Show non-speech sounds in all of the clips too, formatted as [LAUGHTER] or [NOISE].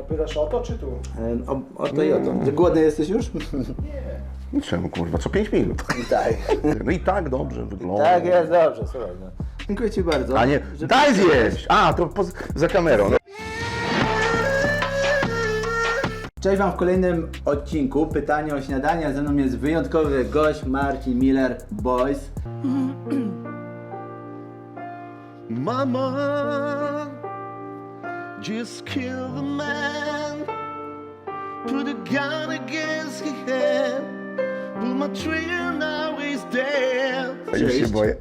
Opyrasz o to czy tu? E, O, o to i o to. Ty głodny jesteś już? No Czemu kurwa, co 5 minut. tak. No i tak dobrze wygląda. Tak jest, dobrze, słuchaj. No. Dziękuję Ci bardzo. A nie, że daj zjeść! A, to poz, za kamerą. No. Cześć Wam w kolejnym odcinku. Pytanie o śniadanie. Ze mną jest wyjątkowy gość Marcin Miller, Boys. Mama, just kill the man. Put a gun against his head. Pull my trigger, now he's dead. Już się boję.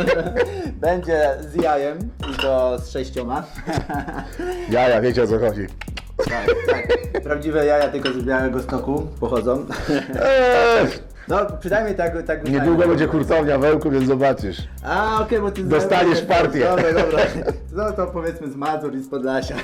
[LAUGHS] Będzie z jajem i to z sześcioma. [LAUGHS] Jaja, wiecie o co chodzi. tak, tak. Prawdziwe jaja tylko z białego stoku pochodzą. Eee, No, przynajmniej tak, tak niedługo będzie hurtownia wełku, więc zobaczysz. A, okej, bo ty Dostaniesz partię. Dobra, dobra. [LAUGHS] No to powiedzmy z Mazur i z Podlasia.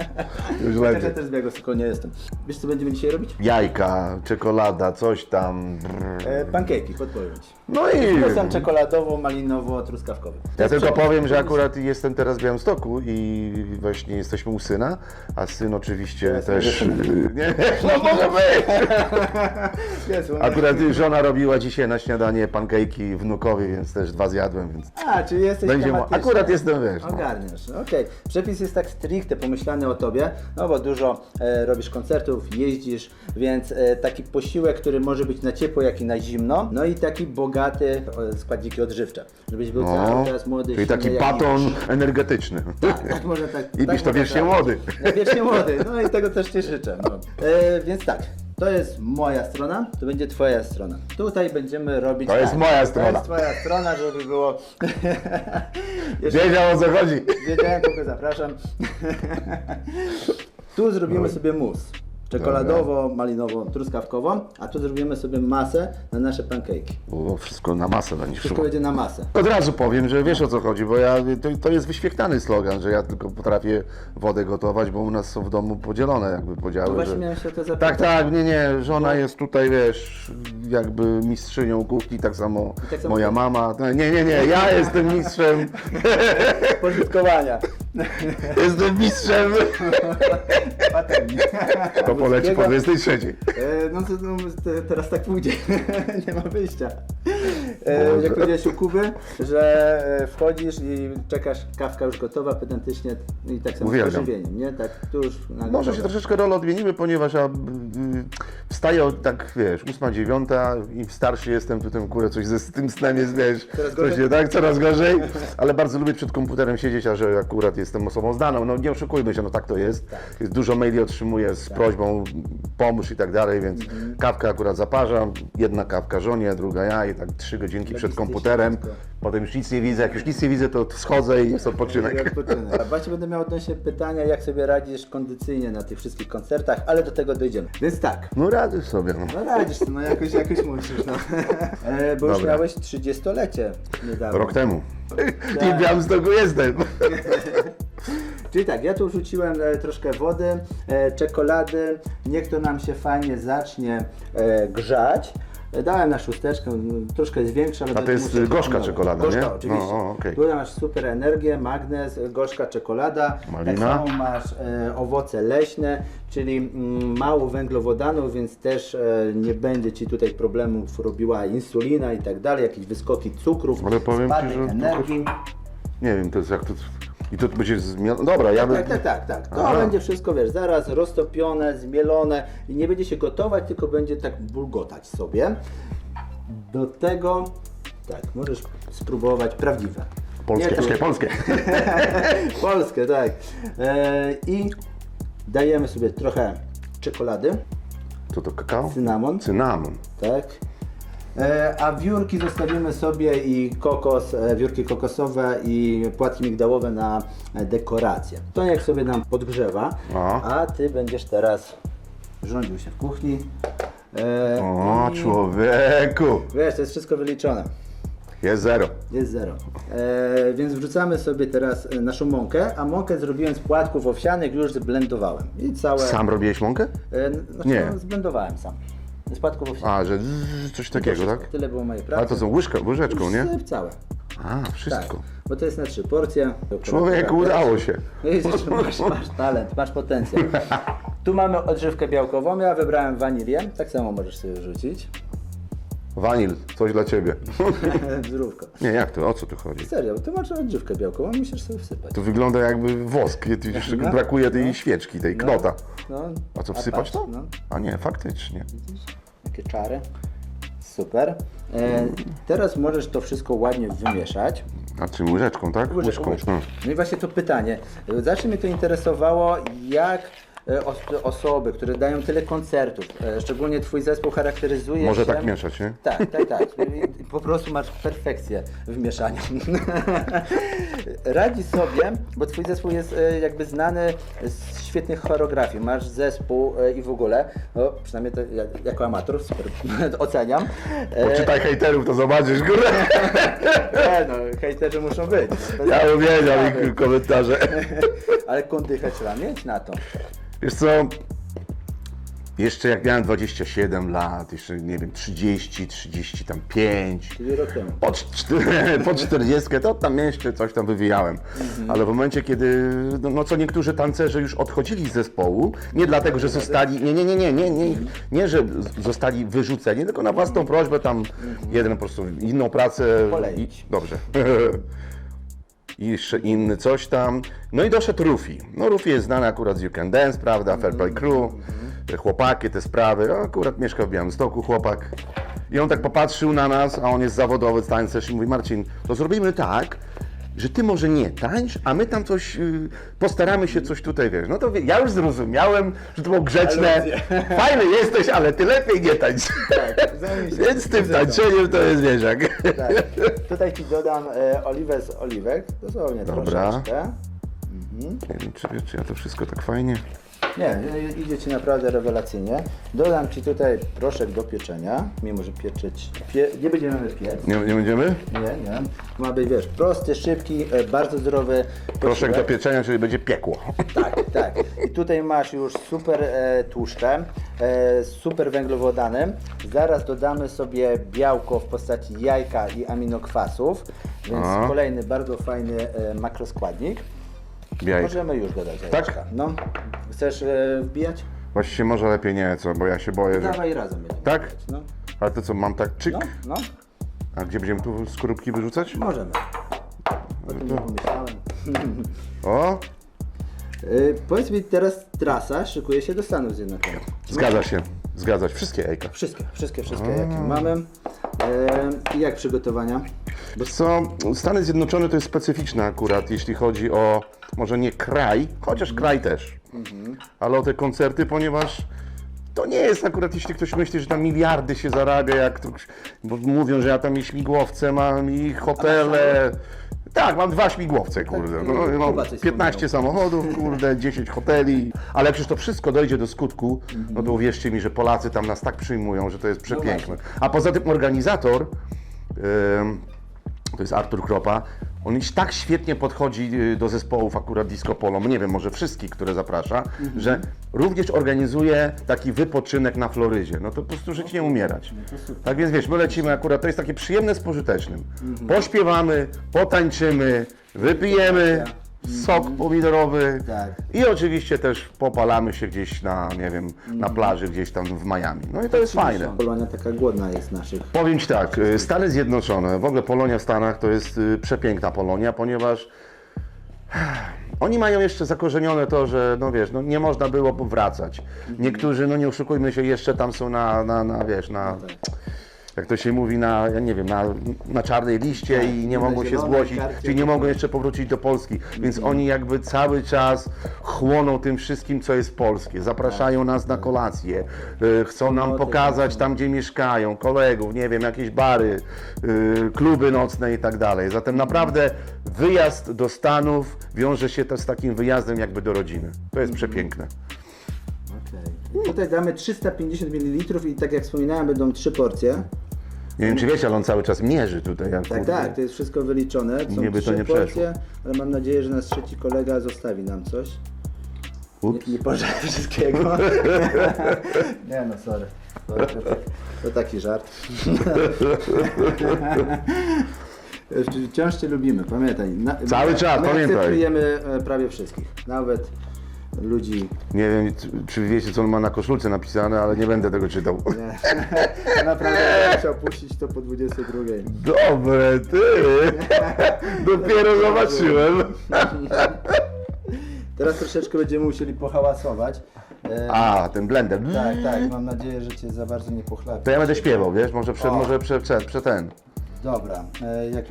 [LAUGHS] Już Chociaż ja też z Białego Stoku nie jestem. Wiesz co będziemy dzisiaj robić? Jajka, czekolada, coś tam. brrr. E, pankejki, podpowiem ci. No i... Kusem czekoladowo-malinowo-truskawkowy. Ja tylko powiem, że akurat jestem teraz w Białymstoku i właśnie jesteśmy u syna, a syn oczywiście też... [LAUGHS] Nie, no może być! Jezu, Akurat żona robiła dzisiaj na śniadanie pankejki wnukowi, więc też dwa zjadłem, więc... A, czyli jesteś Będzie mo- tematyczny. akurat jestem, wiesz, no. Ogarniasz, okej. Przepis jest tak stricte pomyślany o tobie, no bo dużo e, robisz koncertów, jeździsz, więc e, taki posiłek, który może być na ciepło, jak i na zimno, no i taki bogaty o składniki odżywcze, żebyś był No, cały czas młody, czyli taki silny, jak baton miłość. energetyczny. Tak, tak można tak. I tak byś to można wiecznie tak. młody. Wiecznie młody, no i tego też Ci życzę. No. E, więc tak, to jest moja strona, to będzie Twoja strona. Tutaj będziemy robić. To jest tak, moja To strona. jest Twoja strona, żeby było. [LAUGHS] Wiedział o co chodzi. wiedziałem, kogo zapraszam. [LAUGHS] tu zrobimy sobie mus. Czekoladowo, malinowo, truskawkową, a tu zrobimy sobie masę na nasze pankejki. O, wszystko na masę będzie Wszystko będzie na masę. Od razu powiem, że wiesz o co chodzi, bo ja, to, to jest wyświechtany slogan, że ja tylko potrafię wodę gotować, bo u nas są w domu podzielone jakby podziały. No właśnie że... miałem się o to zapytać. Tak, tak, nie, nie, żona jest tutaj, wiesz, jakby mistrzynią kuchni, tak samo, tak samo moja ty. mama. No, Nie, nie, nie, ja [LAUGHS] jestem mistrzem, Pożytkowania. Jestem mistrzem. [LAUGHS] Patelni. To poleci po 23. E, No to no, te- teraz tak pójdzie. [LAUGHS] nie ma wyjścia. E, jak powiedziałeś u Kuby, że e, wchodzisz i czekasz, kawka już gotowa, pedantycznie i tak samo z Uwielbiam. pożywieniem, nie? Tak, tu już na Może się gotowe. troszeczkę rolę odmienimy, ponieważ ja y, wstaję od tak, wiesz, ósma, dziewiąta i starszy jestem, to tym kurę coś ze z tym snem jest, wiesz, Coraz coś nie tak, coraz gorzej, ale bardzo lubię przed komputerem siedzieć, a że akurat jestem osobą znaną, no nie oszukujmy się, no tak to jest. jest dużo maili otrzymuję z prośbą, pomóż i tak dalej, więc Mhm. kawkę akurat zaparzam, jedna kawka żonie, druga ja i tak trzy godzinki przed komputerem, wszystko. potem już nic nie widzę, jak już nic nie widzę, to schodzę i jest odpoczynek. Odpoczynek. A Właśnie będę miał odnośnie pytania, jak sobie radzisz kondycyjnie na tych wszystkich koncertach, ale do tego dojdziemy. Więc tak, No rady sobie, no. no radzisz, no jakoś, jakoś musisz, no. [LAUGHS] E, bo już Dobra. miałeś 30-lecie niedawno. Rok temu. Tak. I w Białymstoku jestem. [LAUGHS] Czyli tak, ja tu wrzuciłem e, troszkę wody, e, czekolady, niech to nam się fajnie zacznie e, grzać. Dałem na szósteczkę, troszkę jest większa, ale A to jest, gorzka czekolada, gorzka, nie? oczywiście. No, o, okej. Tu masz super energię, magnez, gorzka czekolada. Malina. Tak samo masz e, owoce leśne, czyli mm, mało węglowodanów, więc też e, nie będzie Ci tutaj problemów robiła insulina i tak dalej, jakieś wyskoki cukrów, Ale powiem ci, spadek że to energii. Nie wiem, to jest jak to... I to będzie zmiana... Dobra, ja bym... Tak, tak, tak, tak. To Aha. będzie wszystko, wiesz, zaraz roztopione, zmielone i nie będzie się gotować, tylko będzie tak bulgotać sobie. Do tego, tak, możesz spróbować prawdziwe. Polskie, Nie, to- polskie, polskie. [LAUGHS] Polskie, tak. E, I dajemy sobie trochę czekolady, Co to, kakao? cynamon, Cynamon. tak. E, a wiórki zostawimy sobie i kokos, e, wiórki kokosowe i płatki migdałowe na e, dekorację. To niech sobie nam podgrzewa, No. a ty będziesz teraz rządził się w kuchni. E, O, i- człowieku! Wiesz, to jest wszystko wyliczone. Jest zero. Jest zero. E, więc wrzucamy sobie teraz e, naszą mąkę, a mąkę zrobiłem z płatków owsianych, już zblendowałem. I całe... Sam robiłeś mąkę? E, znaczy, Nie. No, zblendowałem sam. Z płatków owsianych. A, że zzz, coś takiego, tak? Tyle było mojej pracy. Ale to są łyżka, łyżeczką, nie? Całe. A, wszystko. Tak, bo to jest na trzy porcje. Człowieku, udało się. No Widzisz, [LAUGHS] masz, masz talent, masz potencjał. Tu mamy odżywkę białkową, ja wybrałem wanilię, tak samo możesz sobie rzucić. Wanil, coś dla ciebie. [LAUGHS] Zdrówko. Nie, jak to? O co tu chodzi? Serio, ty masz odżywkę białkową, musisz sobie wsypać. To wygląda jakby wosk. Jeszcze No. brakuje tej świeczki, tej knota. No, A co, wsypać patrz, to? No, A nie, faktycznie. Jakie czary. Super. E, teraz możesz to wszystko ładnie wymieszać. A czym łyżeczką, tak? Łyżeczką. Hmm. No i właśnie to pytanie. Zawsze mnie to interesowało, jak os osoby, które dają tyle koncertów, e, szczególnie twój zespół charakteryzuje Może się... tak mieszać, nie? Tak, tak, tak. I Po prostu masz perfekcję w mieszaniu. [LAUGHS] Radzi sobie, bo twój zespół jest e, jakby znany z świetnych choreografii. Masz zespół e, i w ogóle, no przynajmniej to ja, jako amator super [LAUGHS] oceniam. E, Poczytaj hejterów, to zobaczysz, górę. [LAUGHS] Nie no, hejterzy muszą być. Bez- Ja uwielbiam ich komentarze. Ale kondychę trzeba mieć na to. Wiesz co? Jeszcze jak miałem 27 lat, jeszcze nie wiem, 30, 30 tam 5. Czyli rok temu. Po, [LAUGHS] po 40 to tam jeszcze coś tam wywijałem. Ale w momencie, kiedy, no, no co niektórzy tancerze już odchodzili z zespołu, nie dlatego, że zostali, nie, nie, nie, nie, nie, nie, nie że zostali wyrzuceni, tylko na własną prośbę tam jeden po prostu inną pracę. Poleić. I, dobrze. [LAUGHS] I jeszcze inny coś tam. No i doszedł Rufi. No Rufi jest znany akurat z You Can Dance, prawda, Fair Play Crew, chłopaki, te sprawy. No, akurat mieszka w Białymstoku chłopak. I on tak popatrzył na nas, a on jest zawodowy tańcerz i mówi Marcin, to zrobimy tak, że ty może nie tańcz, a my tam coś, y, postaramy się coś tutaj, wiesz. No to wie- ja już zrozumiałem, że to było grzeczne. Fajny jesteś, ale ty lepiej nie tańcz. Tak, zajmij się Więc z tym muzyką. tańczeniem to jest wieszak. Tak. Tutaj ci dodam e, oliwę z oliwek, dosłownie Dobra. troszeczkę. Nie wiem, czy, czy ja to wszystko tak fajnie... Nie, e, idzie ci naprawdę rewelacyjnie. Dodam ci tutaj proszek do pieczenia, mimo że pieczyć, pie, nie będziemy piec. Nie, nie będziemy? Nie, nie. Ma być, wiesz, prosty, szybki, e, bardzo zdrowy Proszek do posiłek. pieczenia, czyli będzie piekło. [LAUGHS] Tak, tak. I tutaj masz już super e, tłuszcze, e, super węglowodany. Zaraz dodamy sobie białko w postaci jajka i aminokwasów, więc A. kolejny bardzo fajny e, makroskładnik. Biaj. Możemy już dodać Tak? jajeczka. No. Chcesz e, wbijać? Właściwie może lepiej nie, co, bo ja się boję, że... Dawaj razem. będziemy Tak? wbijać, No, Ale to co, mam tak czyk? no, no, A gdzie będziemy tu skorupki wyrzucać? możemy. O tym nie pomyślałem. [LAUGHS] O, E, powiedz mi teraz trasa szykuje się do Stanów Zjednoczonych. zgadza się. Zgadza się. Wszystkie jajka. Wszystkie, wszystkie, wszystkie jakie mamy. I jak przygotowania? Wiesz co, Stany Zjednoczone to jest specyficzne akurat, jeśli chodzi o, może nie kraj, chociaż kraj też, ale o te koncerty, ponieważ to nie jest akurat, jeśli ktoś myśli, że tam miliardy się zarabia, jak to, bo mówią, że ja tam i śmigłowce mam, i hotele. Tak, mam dwa śmigłowce, kurde. No, Kuba coś 15 samochodów, kurde, [LAUGHS] 10 hoteli. Ale jak już to wszystko dojdzie do skutku, no to uwierzcie mi, że Polacy tam nas tak przyjmują, że to jest przepiękne. A poza tym organizator, ym, to jest Artur Kropa, on już tak świetnie podchodzi y, do zespołów akurat disco polo, nie wiem, może wszystkich, które zaprasza, że również organizuje taki wypoczynek na Florydzie. No to po prostu żyć nie umierać. Tak więc wiesz, my lecimy akurat, to jest takie przyjemne z pożytecznym. Pośpiewamy, potańczymy, wypijemy sok pomidorowy Tak. i oczywiście też popalamy się gdzieś na, nie wiem, na plaży gdzieś tam w Miami. No i to jest fajne. Polonia taka głodna jest naszych. Powiem Ci tak, y, Stany Zjednoczone, w ogóle Polonia w Stanach to jest y, przepiękna Polonia, ponieważ [SIGHS] oni mają jeszcze zakorzenione to, że no wiesz, no nie można było powracać. Niektórzy, no nie oszukujmy się, jeszcze tam są na, na, na wiesz, na... Jak to się mówi, na, ja nie wiem, na, na czarnej liście i nie mogą się zgłosić, karcie. czyli nie mogą jeszcze powrócić do Polski. Więc oni jakby cały czas chłoną tym wszystkim, co jest polskie. Zapraszają nas na kolacje, y, chcą nam Wspólnoty, pokazać tam, gdzie mieszkają, kolegów, nie wiem, jakieś bary, y, kluby nocne i tak dalej. Zatem naprawdę wyjazd do Stanów wiąże się też z takim wyjazdem jakby do rodziny. To jest przepiękne. Okay. Tutaj damy 350 ml i tak jak wspominałem, będą trzy porcje. Nie wiem, czy wiecie, ale on cały czas mierzy tutaj. Jak Tak, kurde. tak, to jest wszystko wyliczone. Są Nie by to trzy nie porcje, ale mam nadzieję, że nasz trzeci kolega zostawi nam coś. Ups. Nie, nie pożarę wszystkiego. [LAUGHS] nie no, sorry. To, taki żart. [LAUGHS] Wciąż Cię lubimy, pamiętaj. Na, Cały czas, my pamiętaj. akceptujemy e, prawie wszystkich, nawet ludzi... Nie wiem, czy- wiecie, co on ma na koszulce napisane, ale nie będę tego czytał. Nie. [LAUGHS] [LAUGHS] Naprawdę będę musiał puścić to po 22. Dobre, ty! [LAUGHS] Dopiero zobaczyłem. Teraz troszeczkę będziemy musieli pohałasować. A, ten blender. Tak, tak, mam nadzieję, że Cię za bardzo nie pochlapi. To ja będę śpiewał, wiesz? Może prze, O. może prze, prze, prze ten. Dobra, e, jak,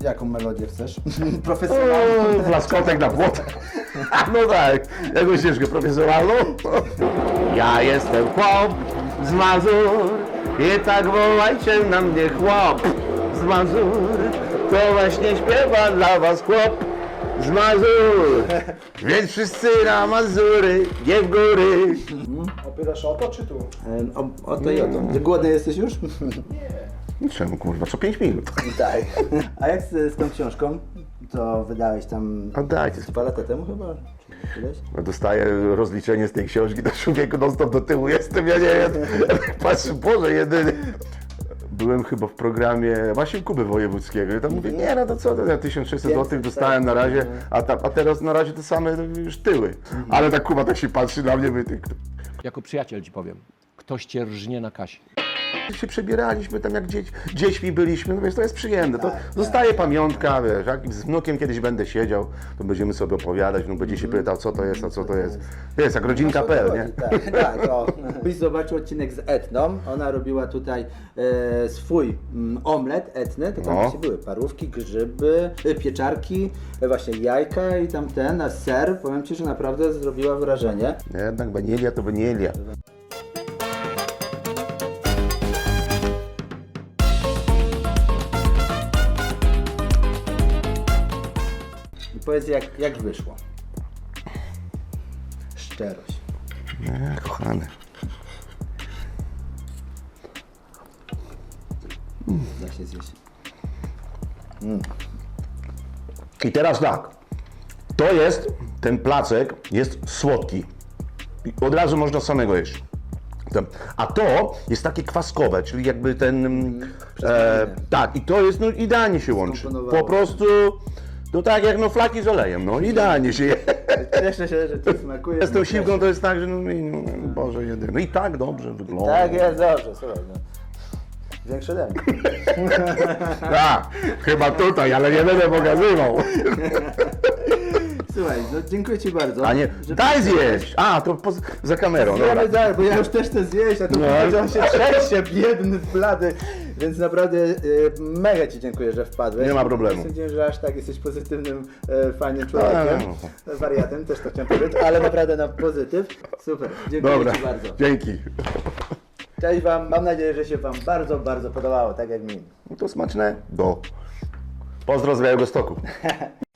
jaką melodię chcesz? O, [LAUGHS] Profesjonalną? Flaskotek na płot. [LAUGHS] No tak, jakąś ścieżkę profesjonalną. [LAUGHS] Ja jestem chłop z Mazur i tak wołajcie na mnie chłop z Mazur. To właśnie śpiewa dla was chłop z Mazur. [LAUGHS] Więc wszyscy na Mazury, nie w góry. Opytasz o to czy tu? E, o, oto i oto. Ty głodny jesteś już? [LAUGHS] Czemu kurwa, co 5 minut? [LAUGHS] tak. A jak z, z tą książką? To wydałeś tam A dajcie dwa lata temu chyba? Czy ileś? Dostaję rozliczenie z tej książki, to człowieku non stop do tyłu jestem, ja nie wiem. Patrzę, Boże, jedyny. Byłem chyba w programie właśnie Kuby Wojewódzkiego i tam mówię, nie no to co, to ja 1600 zł dostałem na razie, a, ta, a teraz na razie te same już tyły. Ale tak Kuba tak się patrzy na mnie, ty, Jako przyjaciel ci powiem. Ktoś cię rżnie na kasie. Się przebieraliśmy tam jak dzieć, dziećmi byliśmy, no więc to jest przyjemne. To zostaje pamiątka, wiesz, jak z wnukiem kiedyś będę siedział, to będziemy sobie opowiadać, no będzie się pytał, co to jest, a co to jest. Jest jak rodzinka.pl, nie? Tak, tak. O. Byś zobaczył odcinek z Etną. Ona robiła tutaj e, swój mm, omlet etny. To tam No. właśnie były parówki, grzyby, e, pieczarki, e, właśnie jajka i tam ten, a ser. Powiem Ci, że naprawdę zrobiła wrażenie. Jednak wanilia to wanilia. Powiedz, jak, jak wyszło. Szczerość. Nie, kochany. Da się zjeść. I teraz tak. To jest, ten placek jest słodki. I od razu można samego jeść. A to jest takie kwaskowe, czyli jakby ten. Mm, e, tak, i to jest no, idealnie się łączy. Skomponowało. Po prostu. To tak jak no flaki z olejem, no idealnie się je. Cieszę się, że Ci smakuje. Z tą siłką to jest tak, że no, no, no Boże jedyny. No i tak dobrze wygląda. Tak jest, dobrze, słuchaj. No. Większy ode. [LAUGHS] Tak, chyba tutaj, ale nie będę pokazywał. Słuchaj, no dziękuję Ci bardzo. A nie, że- daj zjeść! A, to poz, za kamerą, dobra. Zjemy dalej, bo ja już też chcę zjeść, a tu No. no. on się trzęsie, biedny, blady. Więc naprawdę y, mega Ci dziękuję, że wpadłeś. Nie ma problemu. Nie sądziłem, że aż tak jesteś pozytywnym, e, fajnym człowiekiem. A, Wariatem, też to chciałem powiedzieć, ale naprawdę na pozytyw. Super, dziękuję Dobra, Ci bardzo. dzięki. Cześć Wam, mam nadzieję, że się Wam bardzo, bardzo podobało, tak jak mi. No to smaczne. Do. Pozdro z Białego Stoku. [LAUGHS]